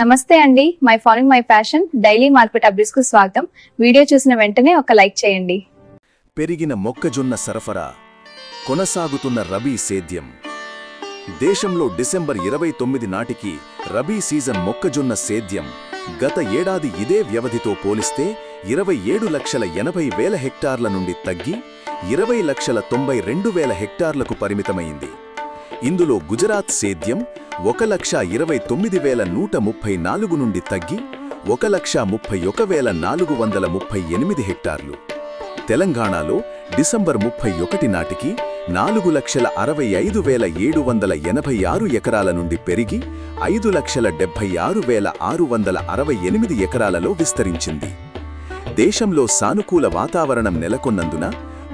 నమస్తే అండి. My following my fashion. Daily market అప్డేట్స్కు స్వాగతం. వీడియో చూసిన వెంటనే ఒక లైక్ చేయండి. పెరిగిన మొక్కజొన్న సరఫరా కొనసాగుతున్న రబీ సేద్యం. దేశంలో డిసెంబర్ ఇరవై తొమ్మిది నాటికి రబీ సీజన్ మొక్కజొన్న సేద్యం గత ఏడాది ఇదే వ్యవధితో పోలిస్తే ఇరవై ఏడు లక్షల ఎనభై వేల హెక్టార్ల నుండి తగ్గి ఇరవై లక్షల తొంభై రెండు వేల హెక్టార్లకు పరిమితమైంది. ఇందులో గుజరాత్ సేద్యం ఒక లక్ష ఇరవై తొమ్మిది వేల నూట ముప్పై నాలుగు నుండి తగ్గి ఒక లక్ష ముప్పై ఒక వేల నాలుగు వందల ముప్పై ఎనిమిది హెక్టార్లు. తెలంగాణలో డిసెంబర్ ముప్పై ఒకటి నాటికి నాలుగు లక్షల అరవై ఐదు వేల ఏడు వందల ఎనభై ఆరు ఎకరాల నుండి పెరిగి ఐదు లక్షల డెబ్బై ఆరు వేల ఆరు వందల అరవై ఎనిమిది ఎకరాలలో విస్తరించింది. దేశంలో సానుకూల వాతావరణం నెలకొన్నందున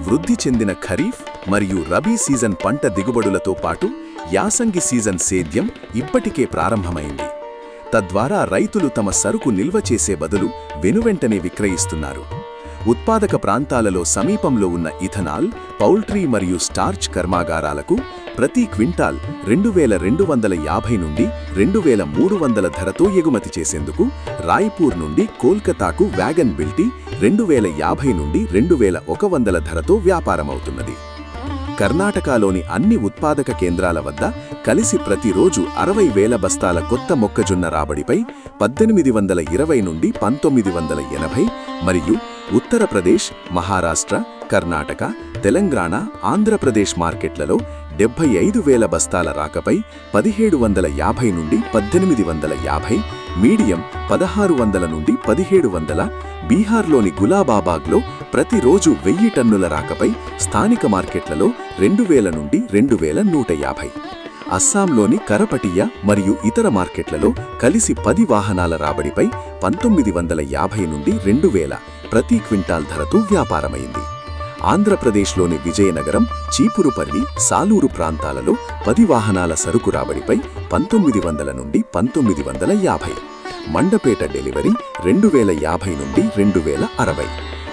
వృద్ధి చెందిన ఖరీఫ్ మరియు రబీ సీజన్ పంట దిగుబడులతో పాటు యాసంగి సీజన్ సేద్యం ఇప్పటికే ప్రారంభమైంది. తద్వారా రైతులు తమ సరుకు నిల్వ చేసే బదులు వెనువెంటనే విక్రయిస్తున్నారు. ఉత్పాదక ప్రాంతాలలో సమీపంలో ఉన్న ఇథనాల్ పౌల్ట్రీ మరియు స్టార్చ్ కర్మాగారాలకు ప్రతి క్వింటాల్ రెండు వేల రెండు వందల యాభై నుండి రెండు వేల మూడు వందల ధరతో ఎగుమతి చేసేందుకు రాయ్పూర్ నుండి కోల్కతాకు వ్యాగన్ బిల్టీ రెండు వేల యాభై నుండి రెండు వేల ఒక వందల ధరతో వ్యాపారమవుతున్నది. కర్ణాటకలోని అన్ని ఉత్పాదక కేంద్రాల వద్ద కలిసి ప్రతిరోజు అరవై వేల బస్తాల కొత్త మొక్కజొన్న రాబడిపై పద్దెనిమిది వందల ఇరవై నుండి పంతొమ్మిది వందల ఎనభై మరియు ఉత్తరప్రదేశ్ మహారాష్ట్ర కర్ణాటక తెలంగాణ ఆంధ్రప్రదేశ్ మార్కెట్లలో డెబ్బై ఐదు వేల బస్తాల రాకపై పదిహేడు వందల యాభై నుండి పద్దెనిమిది వందల యాభై మీడియం పదహారు వందల నుండి పదిహేడు వందల బీహార్లోని గులాబాబాగ్లో ప్రతిరోజు వెయ్యి టన్నుల రాకపై స్థానిక మార్కెట్లలో రెండు వేల నుండి రెండు వేల నూట యాభై. అస్సాంలోని కరపటియా మరియు ఇతర మార్కెట్లలో కలిసి పది వాహనాల రాబడిపై పంతొమ్మిది వందల యాభై నుండి రెండు వేల ప్రతి క్వింటాల్ ధరతో వ్యాపారమైంది. ఆంధ్రప్రదేశ్లోని విజయనగరం చీపురుపల్లి సాలూరు ప్రాంతాలలో పది వాహనాల సరుకు రాబడిపై పంతొమ్మిది వందల నుండి పంతొమ్మిది వందల యాభై. మండపేట డెలివరీ రెండు వేల యాభై నుండి రెండు వేల అరవై.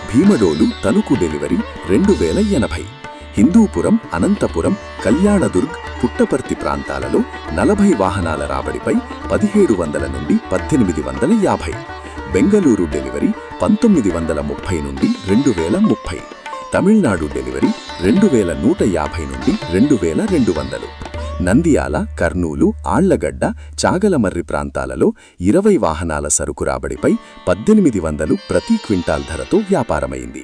భీమడోలు తణుకు డెలివరీ రెండు వేల ఎనభై. హిందూపురం అనంతపురం కళ్యాణదుర్గ్ పుట్టపర్తి ప్రాంతాలలో నలభై వాహనాల రాబడిపై పదిహేడు వందల నుండి పద్దెనిమిది వందల యాభై. బెంగళూరు డెలివరీ పంతొమ్మిది వందల ముప్పై నుండి రెండు వేల ముప్పై. తమిళనాడు డెలివరీ రెండు వేల నూట యాభై నుండి రెండు వేల రెండు వందలు. నంద్యాల కర్నూలు ఆళ్ళగడ్డ చాగలమర్రి ప్రాంతాలలో ఇరవై వాహనాల సరుకు రాబడిపై పద్దెనిమిది వందలు ప్రతి క్వింటాల్ ధరతో వ్యాపారమైంది.